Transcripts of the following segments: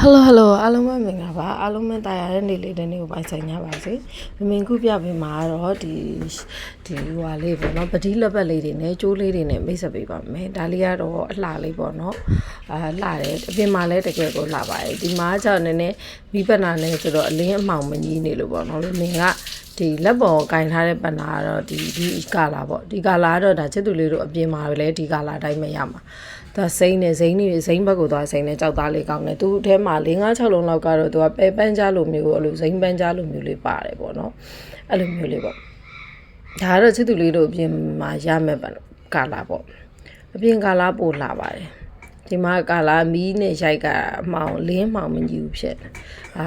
Hello Hello အားလုံးပဲမင်္ဂလာပါအားလုံးပဲတာယာတဲ့နေ့လေးတစ်နေ့ကိုပိုင်ဆိုင်ကြပါစေမမင်ခုပြပေးမှာတော့ဒီဒီဟွာလေးပေါ့နော်ပတိလက်ပတ်လေးတွေနဲ့ကျိုးလေးတွေနဲ့မိတ်ဆက်ပေးပါမယ်ဒါလေးကတော့အလှလေးပေါ့နော်အာလှတယ်အပြင်မှာလည်းတကယ်ကိုလှပါတယ်ဒီမှာကျတော့နည်းနည်းမိပနာနဲ့ဆိုတော့အလင်းအမှောင်မကြီးနေလို့ပေါ့နော်မင်ကဒီလက်ပေါ်ကင်ထားတဲ့ပနာကတော့ဒီဒီကာလာပေါ့ဒီကာလာကတော့ဒါချစ်သူလေးတို့အပြင်မှာပဲလေဒီကာလာတိုင်းပဲရမှာ ဒါစိမ့်နေစိမ့်နေစိမ့်ဘက်ကိုသွားစိမ့်နေကြောက်သားလေးကောင်းတယ်သူ့အထဲမှာ၄၅6လုံးလောက်ကတော့သူကပဲပန်းကြားလိုမျိုးအဲ့လိုစိမ့်ပန်းကြားလိုမျိုးလေးပါတယ်ပေါ့နော်အဲ့လိုမျိုးလေးပေါ့ဒါကတော့ချစ်သူလေးတို့အပြင်မှာရမယ်ပါကာလာပေါ့အပြင်ကာလာပို့လာပါတယ်ဒီမှာကာလာမီးနဲ့ရိုက်ကအမှောင်လင်းမှောင်မကြီးဘူးဖြစ်အာ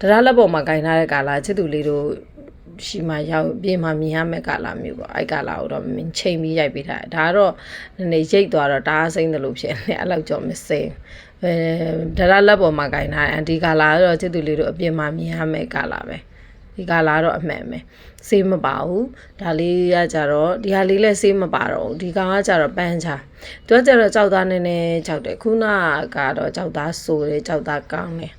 တရားလက်ပေါ်မှာကင်ထားတဲ့ကာလာချစ်သူလေးတို့ ရှိမှရောက်ပြင်မှမြင်ရမယ့်ကာလာမျိုးပေါ့အဲ့ကာလာကိုတော့မင်းချိန်ပြီးရိုက်ပေးထားတယ်ဒါကတော့နည်းနည်းရိတ်သွားတော့ဒါအစိမ့်တယ်လို့ဖြစ်နေအဲ့လောက်ကြောမစိမ့်အဲဒါရလက်ပေါ်မှာကင်ထားတယ်အန်တီကာလာကတော့ချစ်သူလေးတို့အပြင်မှာမြင်ရမယ့်ကာလာပဲဒီကာလာတော့အမှန်ပဲစေးမပါဘူးဒါလေးကကြတော့ဒီဟာလေးလည်းစေးမပါတော့ဘူးဒီကောင်ကကြတော့ပန်းချာသူကကြတော့ကြောက်သားနည်းနည်းကြောက်တယ်ခုနကတော့ကြောက်သားဆိုတယ်ကြောက်သားကောင်းတယ်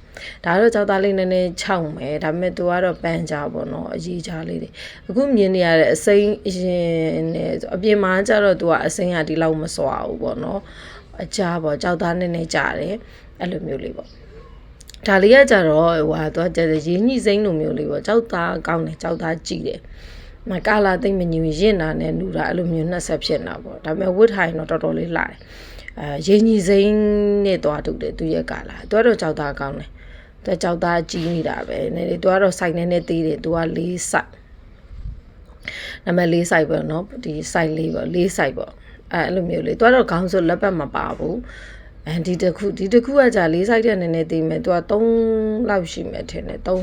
ဒါတော့ကြောက်သားလေးနည်းနည်းခြောက်မယ်ဒါပေမဲ့သူကတော့ပန်းချာပေါ့နော်အကြီးချာလေးတွေအခုမြင်နေရတဲ့အစိမ်းအရင်နဲ့အပြင်မှာကျတော့သူကအစိမ်းကဒီလောက်မစွာဘူးပေါ့နော်အကြပေါ့ကြောက်သားနည်းနည်းကြတယ်အဲ့လိုမျိုးလေးပေါ့ဒါလေးကကြတော့ဟိုဟာသူကရင်းညှိစိမ့်လိုမျိုးလေးပေါ့ကြောက်သားကောင်းတယ်ကြောက်သားကြည့်တယ်မကာလာသိမ့်မညူရင့်တာနဲ့နူတာအဲ့လိုမျိုးနှက်ဆက်ဖြစ်နေတာပေါ့ဒါပေမဲ့ဝတ်ထိုင်တော့တော်တော်လေးလှတယ်အဲရင်းညှိစိမ့်နဲ့သွားတူတယ်သူရဲ့ကာလာသူကတော့ကြောက်သားကောင်းတယ် သူကြောက်သားကြီးနေတာပဲနည်းနည်းသူကတော့စိုက်နေနေသေးတယ်သူကလေးစိုက်နံပါတ်၄ site ပေါ့နော်ဒီ site လေးပေါ့၄ site ပေါ့အဲအဲ့လိုမျိုးလေးသူကတော့ခေါင်းစွပ်လက်ပတ်မပါဘူးအဲဒီတစ်ခုဒီတစ်ခုကကြာ၄ site တဲ့နည်းနည်းသေးမယ်သူက3လောက်ရှိမယ်ထင်တယ်3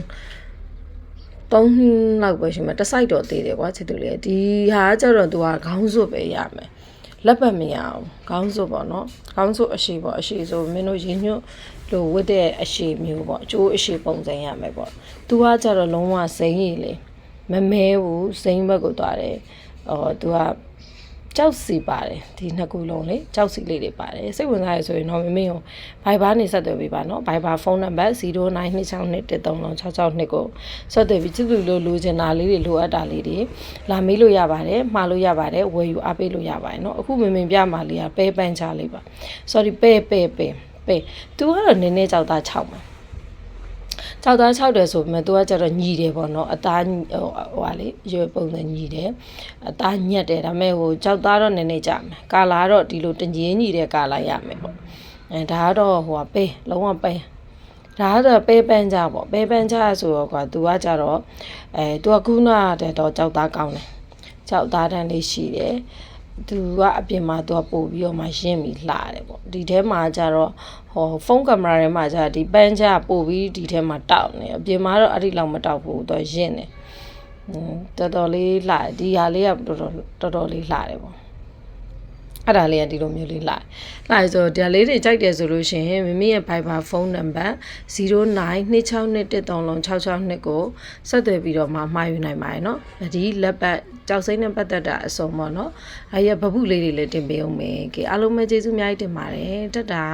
3လောက်ပဲရှိမှာတစ် site တော့သေးတယ်ကွာချစ်သူလေးဒီဟာကျတော့သူကခေါင်းစွပ်ပဲရမယ် လက်ပတ်မရအောင်ခေါင်းစွပ်ပေါ့နော်ခေါင်းစွပ်အရှိပေါ့အရှိဆိုမင်းတို့ရင်ညွတ်လို့ဝတ်တဲ့အရှိမျိုးပေါ့အကျိုးအရှိပုံစံရမယ်ပေါ့သူကကျတော့လုံးဝစိမ့်ရည်လေမမဲဘူးစိမ့်ဘက်ကိုသွားတယ်အော်သူက ကြောက်စီပါတယ်ဒီနှစ်ခုလုံးလေကြောက်စီလေးတွေပါတယ်စိတ်ဝင်စားရဆိုရင်တော့မမေကို Viber နဲ့ဆက်သွယ်ပေးပါနော် Viber ဖုန်းနံပါတ်0926213662ကိုဆက်သွယ်ပြီးချစ်သူလို့လိုချင်တာလေးတွေလိုအပ်တာလေးတွေလာမေးလို့ရပါတယ်မှားလို့ရပါတယ်ဝယ်ယူအားပေးလို့ရပါတယ်နော်အခုမမေပြမှာလေးကပဲပန်းချလေးပါ sorry ပဲပဲပဲပဲ तू ကတော့နည်းနည်းကြောက်တာ6ပါ 6သား6တယ်ဆိုပေမဲ့ तू ကကြတော့ညီတယ်ပေါ့နော်အသားဟိုဟာလေရွယ်ပုံစံညီတယ်အသားညက်တယ်ဒါပေမဲ့ဟို6သားတော့နည်းနည်းကြမယ်ကာလာတော့ဒီလိုတငင်းညီတဲ့ကာလာရမယ်ပေါ့အဲဒါကတော့ဟိုဟာပဲလုံးဝပဲဒါကတော့ပဲပန်းကြပေါ့ပဲပန်းကြဆိုတော့ကွာ तू ကကြတော့အဲ तू ကခုနတည်းတော့6သားကောင်းတယ်6သားတန်းလေးရှိတယ် သူကအပြင်မှာသူကပို့ပြီးတော့မှရှင်းပြီးလှတယ်ပေါ့ဒီထဲမှာကျတော့ဟောဖုန်းကင်မရာထဲမှာကျဒီပန်းချပို့ပြီးဒီထဲမှာတောက်နေအပြင်မှာတော့အဲ့ဒီလောက်မတောက်ဘူးသူရှင်းတယ်တော်တော်လေးလှဒီဟာလေးကတော်တော်တော်တော်လေးလှတယ်ပေါ့ အဲ့ဒါလေးကဒီလိုမျိုးလေးလာလာဆိုဒီလေးတွေကြိုက်တယ်ဆိုလို့ရှိရင်မိမိရဲ့ Viber ဖုန်းနံပါတ်0926213662ကိုဆက်သွယ်ပြီးတော့မှမှာယူနိုင်ပါတယ်เนาะဒီလက်ပတ်ကြောက်စိမ့်နဲ့ပတ်သက်တာအစုံပေါ့เนาะအဲ့ရဘဘူးလေးတွေလည်းတင်ပေးအောင်မယ်ကဲအားလုံးပဲကျေးဇူးအများကြီးတင်ပါတယ်တက်တာ